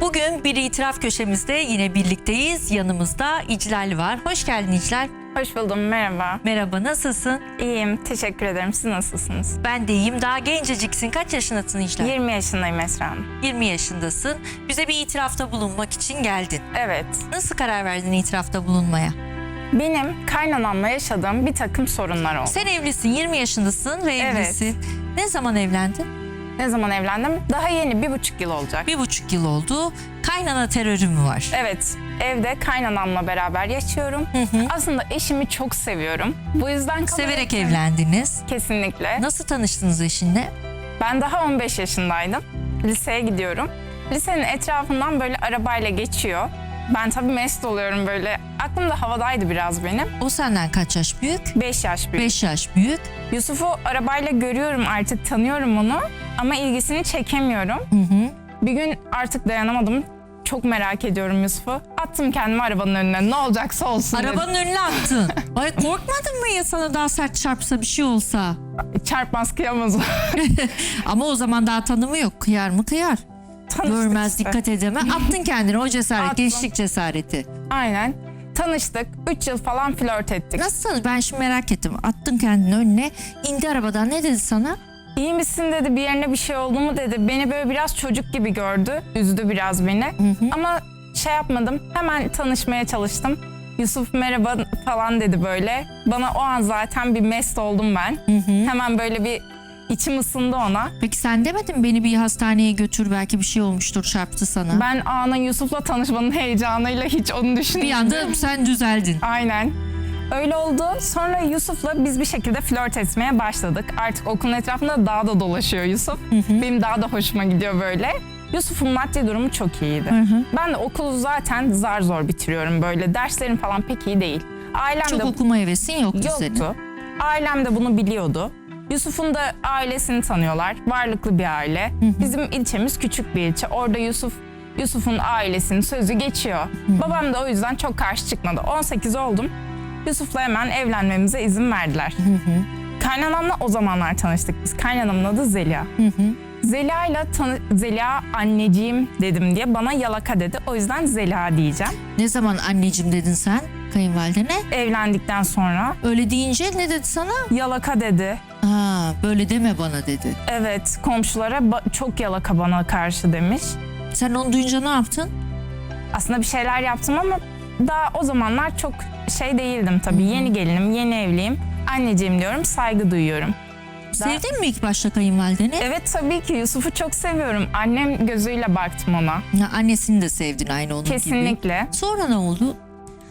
Bugün bir itiraf köşemizde yine birlikteyiz. Yanımızda İclal var. Hoş geldin İclal. Hoş buldum, merhaba. Merhaba, nasılsın? İyiyim, teşekkür ederim. Siz nasılsınız? Ben de iyiyim. Daha genceciksin. Kaç yaşındasın İclal? 20 yaşındayım Esra Hanım. 20 yaşındasın. Bize bir itirafta bulunmak için geldin. Evet, Nasıl karar verdin itirafta bulunmaya? benim kaynanamla yaşadığım bir takım sorunlar oldu. Sen evlisin, 20 yaşındasın ve Evet. evlisin. Ne zaman evlendin? Ne zaman evlendim? Daha yeni, bir buçuk yıl olacak. Bir buçuk yıl oldu. Kaynana terörü mü var? Evet, evde kaynanamla beraber yaşıyorum. Aslında eşimi çok seviyorum. Bu yüzden Severek evlendiniz. Kesinlikle. Nasıl tanıştınız eşinle? Ben daha 15 yaşındaydım. Liseye gidiyorum. Lisenin etrafından böyle arabayla geçiyor. Ben tabii mest oluyorum böyle. Aklım da havadaydı biraz benim. O senden kaç yaş büyük? 5 yaş büyük. 5 yaş büyük. Yusuf'u arabayla görüyorum artık tanıyorum onu ama ilgisini çekemiyorum. Hı hı. Bir gün artık dayanamadım. Çok merak ediyorum Yusuf'u. Attım kendimi arabanın önüne. Ne olacaksa olsun dedim. Arabanın önüne attın. Ay korkmadın mı ya sana daha sert çarpsa bir şey olsa? Çarpmaz kıyamaz. Ama o zaman daha tanımı yok. Kıyar mı kıyar. Tanıştık Görmez işte. dikkat edeme. Attın kendini o cesaret. Attım. Gençlik cesareti. Aynen. Tanıştık. 3 yıl falan flört ettik. Nasıl tanı- Ben şimdi merak ettim. Attın kendini önüne. indi arabadan ne dedi sana? İyi misin dedi bir yerine bir şey oldu mu dedi. Beni böyle biraz çocuk gibi gördü. Üzdü biraz beni. Ama şey yapmadım. Hemen tanışmaya çalıştım. Yusuf merhaba falan dedi böyle. Bana o an zaten bir mest oldum ben. Hemen böyle bir içim ısındı ona. Peki sen demedin beni bir hastaneye götür belki bir şey olmuştur çarptı sana. Ben anın Yusuf'la tanışmanın heyecanıyla hiç onu düşünmedim. bir anda sen düzeldin. Aynen. Öyle oldu. Sonra Yusuf'la biz bir şekilde flört etmeye başladık. Artık okulun etrafında daha da dolaşıyor Yusuf. Benim daha da hoşuma gidiyor böyle. Yusuf'un maddi durumu çok iyiydi. Ben de okulu zaten zar zor bitiriyorum böyle. Derslerim falan pek iyi değil. Ailem Çok de okuma hevesin yoktu, senin. yoktu. Ailem de bunu biliyordu. Yusuf'un da ailesini tanıyorlar. Varlıklı bir aile. Bizim ilçemiz küçük bir ilçe. Orada Yusuf Yusuf'un ailesinin sözü geçiyor. Babam da o yüzden çok karşı çıkmadı. 18 oldum. Yusuf'la hemen evlenmemize izin verdiler. Kaynanamla o zamanlar tanıştık biz. Kaynanamın adı Zeliha. Zeliha'yla tanı Zeliha anneciğim dedim diye bana yalaka dedi. O yüzden Zeliha diyeceğim. Ne zaman anneciğim dedin sen kayınvalidene? Evlendikten sonra Öyle deyince ne dedi sana? yalaka dedi. Ha, böyle deme bana dedi. Evet, komşulara ba- çok yalaka bana karşı demiş. Sen onu duyunca ne yaptın? Aslında bir şeyler yaptım ama daha o zamanlar çok şey değildim tabii. Yeni gelinim, yeni evliyim. Anneciğim diyorum, saygı duyuyorum. Sevdin mi ilk başta kayınvalideni? Evet tabii ki Yusuf'u çok seviyorum. Annem gözüyle baktım ona. Ya, annesini de sevdin aynı onun gibi. Kesinlikle. Sonra ne oldu?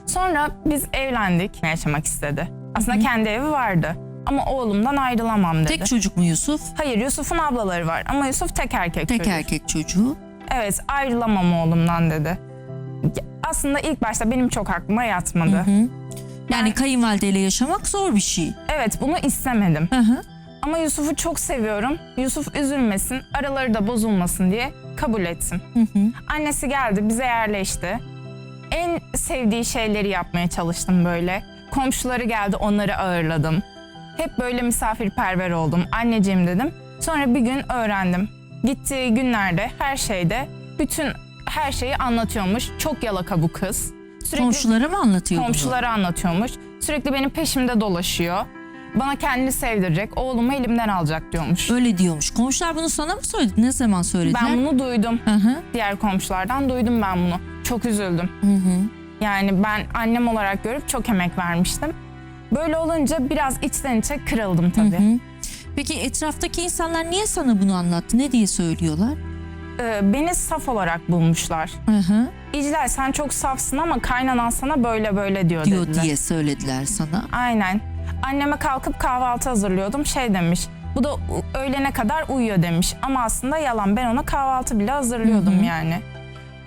Sonra biz evlendik. Yaşamak istedi. Aslında kendi evi vardı. Ama oğlumdan ayrılamam dedi. Tek çocuk mu Yusuf? Hayır Yusuf'un ablaları var ama Yusuf tek erkek Tek erkek çocuğu. Evet ayrılamam oğlumdan dedi. Aslında ilk başta benim çok aklıma yatmadı. Yani kayınvalideyle yaşamak zor bir şey. Evet bunu istemedim. Hı hı. Ama Yusuf'u çok seviyorum. Yusuf üzülmesin, araları da bozulmasın diye kabul ettim. Annesi geldi, bize yerleşti. En sevdiği şeyleri yapmaya çalıştım böyle. Komşuları geldi, onları ağırladım. Hep böyle misafirperver oldum. Anneciğim dedim. Sonra bir gün öğrendim. Gittiği günlerde her şeyde bütün her şeyi anlatıyormuş. Çok yalaka bu kız. Sürekli Komşulara mı anlatıyor bunu? komşulara anlatıyormuş. Sürekli benim peşimde dolaşıyor. Bana kendini sevdirecek, oğlumu elimden alacak diyormuş. Öyle diyormuş. Komşular bunu sana mı söyledi? Ne zaman söylediler? Ben bunu duydum. Hı hı. Diğer komşulardan duydum ben bunu. Çok üzüldüm. Yani ben annem olarak görüp çok emek vermiştim. Böyle olunca biraz içten içe kırıldım tabii. Peki etraftaki insanlar niye sana bunu anlattı? Ne diye söylüyorlar? Ee, beni saf olarak bulmuşlar. Hı hı. İclal sen çok safsın ama kaynanan sana böyle böyle diyor, Diyor dediler. diye söylediler sana. Aynen. Anneme kalkıp kahvaltı hazırlıyordum. Şey demiş. Bu da öğlene kadar uyuyor demiş. Ama aslında yalan. Ben ona kahvaltı bile hazırlıyordum yani.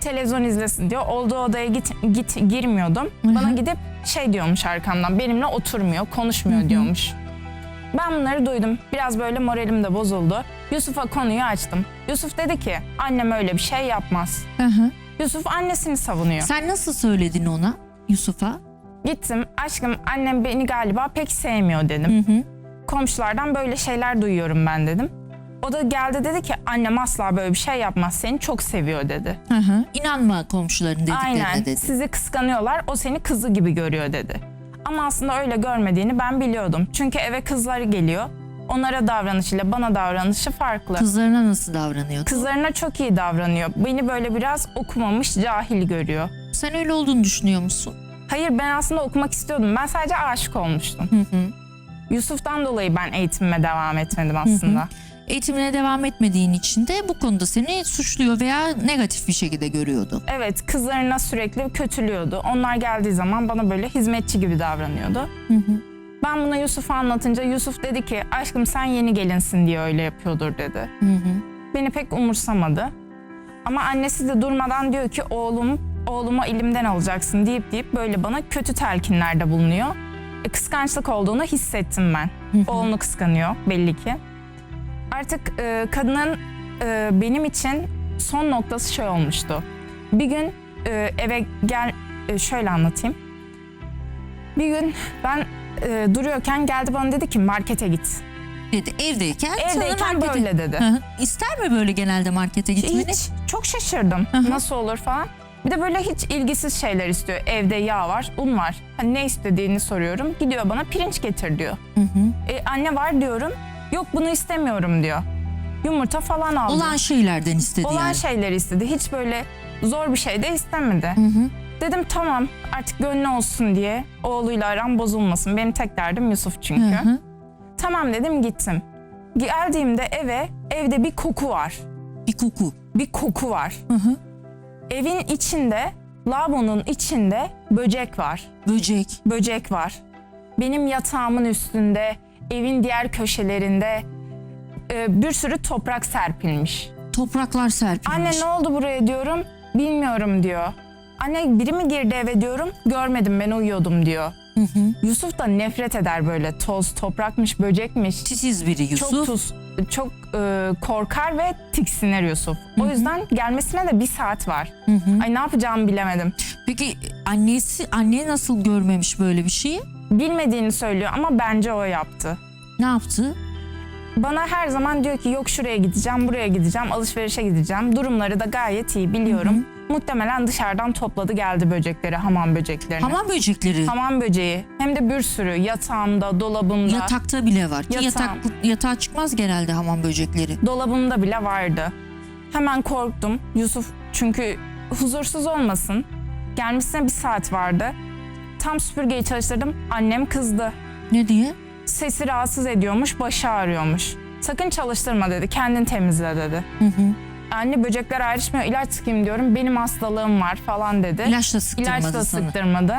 Televizyon izlesin diyor. Olduğu odaya git git girmiyordum. Bana gidip şey diyormuş arkamdan. Benimle oturmuyor, konuşmuyor diyormuş. Ben bunları duydum. Biraz böyle moralim de bozuldu. Yusuf'a konuyu açtım. Yusuf dedi ki annem öyle bir şey yapmaz. Hı hı. Yusuf annesini savunuyor. Sen nasıl söyledin ona Yusuf'a? Gittim aşkım annem beni galiba pek sevmiyor dedim. Komşulardan böyle şeyler duyuyorum ben dedim. O da geldi dedi ki annem asla böyle bir şey yapmaz seni çok seviyor dedi. Hı hı. İnanma komşuların dediklerine Aynen dedi. sizi kıskanıyorlar o seni kızı gibi görüyor dedi. Ama aslında öyle görmediğini ben biliyordum. Çünkü eve kızları geliyor. Onlara davranışıyla bana davranışı farklı. Kızlarına nasıl davranıyordu? Kızlarına çok iyi davranıyor. Beni böyle biraz okumamış cahil görüyor. Sen öyle olduğunu düşünüyor musun? Hayır ben aslında okumak istiyordum. Ben sadece aşık olmuştum. Hı hı. Yusuf'tan dolayı ben eğitimime devam etmedim aslında. Eğitimine devam etmediğin için de bu konuda seni suçluyor veya negatif bir şekilde görüyordu. Evet kızlarına sürekli kötülüyordu. Onlar geldiği zaman bana böyle hizmetçi gibi davranıyordu. Hı hı. Ben bunu Yusuf'a anlatınca Yusuf dedi ki aşkım sen yeni gelinsin diye öyle yapıyordur dedi. Hı hı. Beni pek umursamadı. Ama annesi de durmadan diyor ki oğlum oğluma elimden alacaksın deyip deyip böyle bana kötü telkinlerde bulunuyor. E, kıskançlık olduğunu hissettim ben. Oğlunu kıskanıyor belli ki. Artık e, kadının e, benim için son noktası şey olmuştu. Bir gün e, eve gel e, şöyle anlatayım. Bir gün ben e, duruyorken geldi bana dedi ki markete git. Dedi evdeyken sana Evdeyken markete- böyle dedi. Hı hı. İster mi böyle genelde markete gitmeni? Hiç. Çok şaşırdım. hı. Nasıl olur falan. Bir de böyle hiç ilgisiz şeyler istiyor. Evde yağ var, un var. Hani ne istediğini soruyorum. Gidiyor bana pirinç getir diyor. Hı hı. E, anne var diyorum. Yok bunu istemiyorum diyor. Yumurta falan aldı. Olan şeylerden istedi Olan yani. şeyleri istedi. Hiç böyle zor bir şey de istemedi. Hı hı. Dedim tamam artık gönlü olsun diye oğluyla aram bozulmasın. Benim tek derdim Yusuf çünkü. Hı hı. Tamam dedim gittim. Geldiğimde eve evde bir koku var. Bir koku. Bir koku var. Hı hı. Evin içinde, lavabonun içinde böcek var. Böcek. Böcek var. Benim yatağımın üstünde, evin diğer köşelerinde e, bir sürü toprak serpilmiş. Topraklar serpilmiş. Anne ne oldu buraya diyorum. Bilmiyorum diyor. Anne biri mi girdi eve diyorum. Görmedim ben uyuyordum diyor. Hı hı. Yusuf da nefret eder böyle toz, toprakmış, böcekmiş. Titiz biri Yusuf. Çok tuz, çok e, korkar ve tiksinir Yusuf. O yüzden gelmesine de bir saat var. Hı hı. Ay ne yapacağımı bilemedim. Peki annesi anne nasıl görmemiş böyle bir şeyi? bilmediğini söylüyor ama bence o yaptı. Ne yaptı? Bana her zaman diyor ki yok şuraya gideceğim, buraya gideceğim, alışverişe gideceğim. Durumları da gayet iyi biliyorum. Muhtemelen dışarıdan topladı geldi böcekleri, hamam böceklerini. Hamam böcekleri. Hamam böceği hem de bir sürü yatağımda, dolabımda, Yatakta bile var. Ki yatak, Yatağım. yatağa çıkmaz genelde hamam böcekleri. dolabımda bile vardı. Hemen korktum. Yusuf çünkü huzursuz olmasın. Gelmesine bir saat vardı. Tam süpürgeyi çalıştırdım. Annem kızdı. Ne diye? Sesi rahatsız ediyormuş, başı ağrıyormuş. Sakın çalıştırma dedi, kendin temizle dedi. Hı hı. Anne böcekler ayrışmıyor, ilaç sıkayım diyorum. Benim hastalığım var falan dedi. İlaç da sıktırmadı İlaç da sana. sıktırmadı.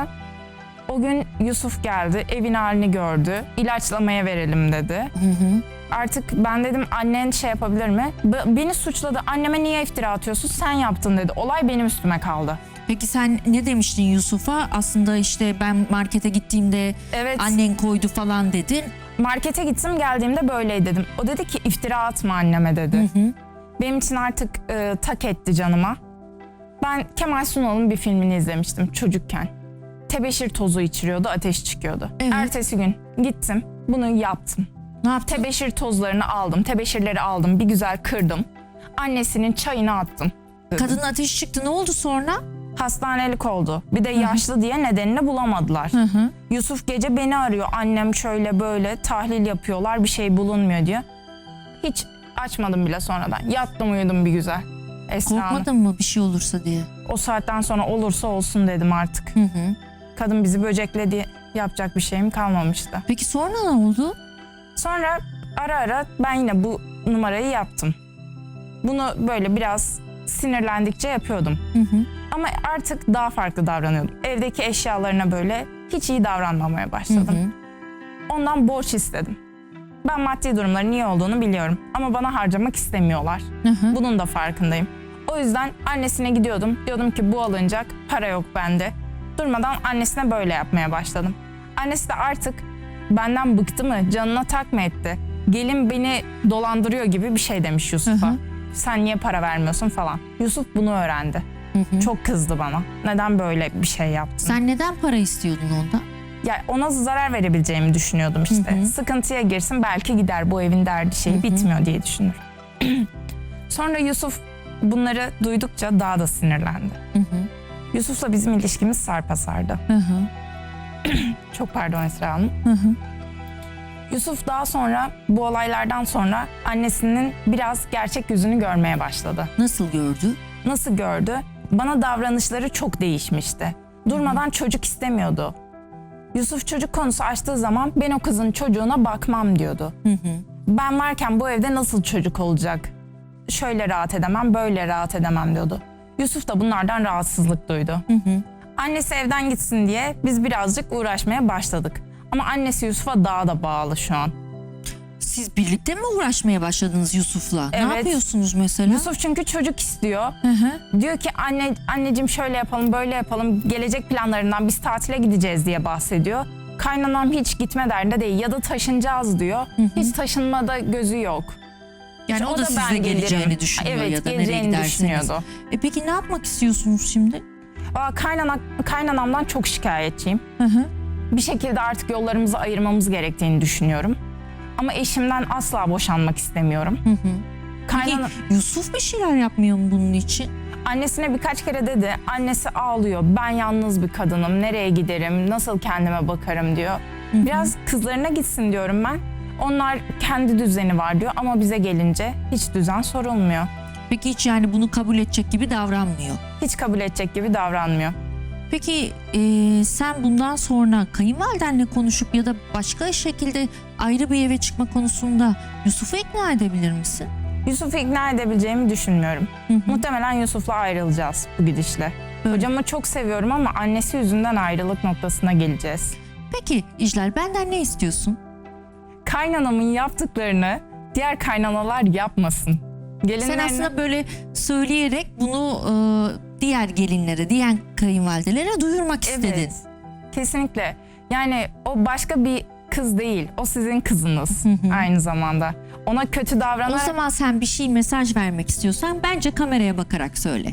O gün Yusuf geldi, evin halini gördü. İlaçlamaya verelim dedi. Hı hı. Artık ben dedim annen şey yapabilir mi? B- beni suçladı. Anneme niye iftira atıyorsun? Sen yaptın dedi. Olay benim üstüme kaldı. Peki sen ne demiştin Yusuf'a? Aslında işte ben markete gittiğimde Evet. annen koydu falan dedin. Markete gittim geldiğimde böyleydi dedim. O dedi ki iftira atma anneme dedi. Benim için artık e, tak etti canıma. Ben Kemal Sunal'ın bir filmini izlemiştim çocukken. Tebeşir tozu içiriyordu, ateş çıkıyordu. Evet. Ertesi gün gittim, bunu yaptım. Ne yaptın? Tebeşir tozlarını aldım, tebeşirleri aldım, bir güzel kırdım. Annesinin çayını attım. Kadının ateşi çıktı. Ne oldu sonra? Hastanelik oldu. Bir de yaşlı diye nedenini bulamadılar. Hı hı. Yusuf gece beni arıyor. Annem şöyle böyle tahlil yapıyorlar, bir şey bulunmuyor diyor. Hiç açmadım bile sonradan. Yattım uyudum bir güzel. Esra Hanım. Korkmadın mı bir şey olursa diye? O saatten sonra olursa olsun dedim artık. Hı hı. Kadın bizi böcekledi. Yapacak bir şeyim kalmamıştı. Peki sonra ne oldu? Sonra ara ara ben yine bu numarayı yaptım. Bunu böyle biraz sinirlendikçe yapıyordum. Hı hı. Ama artık daha farklı davranıyordum. Evdeki eşyalarına böyle hiç iyi davranmamaya Hı başladım. hı. Ondan borç istedim. Ben maddi durumların iyi olduğunu biliyorum ama bana harcamak istemiyorlar. Hı hı. Bunun da farkındayım. O yüzden annesine gidiyordum. Diyordum ki bu alınacak, para yok bende. Durmadan annesine böyle yapmaya başladım. Annesi de artık benden bıktı mı, canına tak mı etti? Gelin beni dolandırıyor gibi bir şey demiş Yusuf'a. Sen niye para vermiyorsun falan. Yusuf bunu öğrendi. Hı hı. Çok kızdı bana. Neden böyle bir şey yaptın? Sen neden para istiyordun ondan? Ya ona zarar verebileceğimi düşünüyordum işte. Hı hı. Sıkıntıya girsin belki gider bu evin derdi şeyi bitmiyor diye düşünüyorum. Sonra Yusuf bunları duydukça daha da sinirlendi. Hı hı. Yusuf'la bizim ilişkimiz sarpa sardı. Hı hı. Çok pardon Esra Hanım. Hı hı. Yusuf daha sonra bu olaylardan sonra annesinin biraz gerçek yüzünü görmeye başladı. Nasıl gördü? Nasıl gördü? Bana davranışları çok değişmişti. Durmadan çocuk istemiyordu. Yusuf çocuk konusu açtığı zaman ben o kızın çocuğuna bakmam diyordu. Hı hı. Ben varken bu evde nasıl çocuk olacak? Şöyle rahat edemem, böyle rahat edemem diyordu. Yusuf da bunlardan rahatsızlık duydu. Hı hı. Annesi evden gitsin diye biz birazcık uğraşmaya başladık. Ama annesi Yusuf'a daha da bağlı şu an. Siz birlikte mi uğraşmaya başladınız Yusuf'la? Ne Evet. yapıyorsunuz mesela? Yusuf çünkü çocuk istiyor. Hı hı. Diyor ki anne anneciğim şöyle yapalım, böyle yapalım. Gelecek planlarından biz tatile gideceğiz diye bahsediyor. Kaynanam hiç gitme derdinde değil ya da taşınacağız diyor. Hiç taşınmada gözü yok. Yani o, da, ben size geleceğini düşünüyor evet, ya da nereye giderseniz. E peki ne yapmak istiyorsunuz şimdi? Aa, kaynana, kaynanamdan çok şikayetçiyim. Hı hı. Bir şekilde artık yollarımızı ayırmamız gerektiğini düşünüyorum. Ama eşimden asla boşanmak istemiyorum. Hı hı. Kaynana, Peki Yusuf bir şeyler yapmıyor mu bunun için? annesine birkaç kere dedi. Annesi ağlıyor. Ben yalnız bir kadınım. Nereye giderim? Nasıl kendime bakarım diyor. Biraz kızlarına gitsin diyorum ben. Onlar kendi düzeni var diyor ama bize gelince hiç düzen sorulmuyor. Peki hiç yani bunu kabul edecek gibi davranmıyor. Hiç kabul edecek gibi davranmıyor. Peki e, sen bundan sonra kayınvalidenle konuşup ya da başka şekilde ayrı bir eve çıkma konusunda Yusuf'u ikna edebilir misin? Yusuf'u ikna edebileceğimi düşünmüyorum. Hı hı. Muhtemelen Yusuf'la ayrılacağız bu gidişle. Öyle. Hocamı çok seviyorum ama annesi yüzünden ayrılık noktasına geleceğiz. Peki İclal benden ne istiyorsun? Kaynanamın yaptıklarını diğer kaynanalar yapmasın. Sen Gelinlerine... aslında böyle söyleyerek bunu e, diğer gelinlere, diğer kayınvalidelere duyurmak istedin. Evet. Kesinlikle. Yani o başka bir kız değil. O sizin kızınız aynı zamanda. Ona kötü O davranarak zaman sen bir şey mesaj vermek istiyorsan bence kameraya bakarak söyle.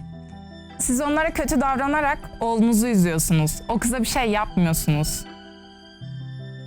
siz onlara kötü davranarak oğlunuzu üzüyorsunuz. O kıza bir şey yapmıyorsunuz.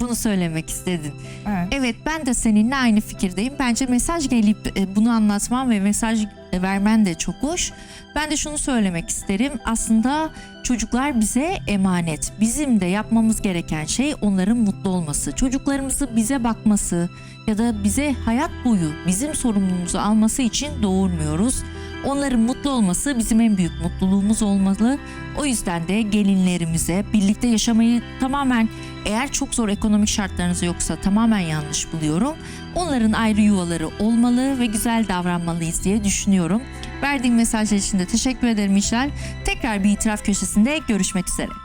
Bunu söylemek istedin. Evet. Evet ben de seninle aynı fikirdeyim. Bence mesaj gelip e, bunu anlatman ve mesaj vermen de çok hoş. Ben de şunu söylemek isterim. Aslında çocuklar bize emanet. Bizim de yapmamız gereken şey onların mutlu olması. Çocuklarımızı bize bakması ya da bize hayat boyu bizim sorumluluğumuzu alması için doğurmuyoruz. Onların mutlu olması bizim en büyük mutluluğumuz olmalı. O yüzden de gelinlerimize birlikte yaşamayı tamamen eğer çok zor ekonomik şartlarınız yoksa tamamen yanlış buluyorum. Onların ayrı yuvaları olmalı ve güzel davranmalıyız diye düşünüyorum. Verdiğim mesajlar için de teşekkür ederim İşler. Tekrar bir itiraf köşesinde görüşmek üzere.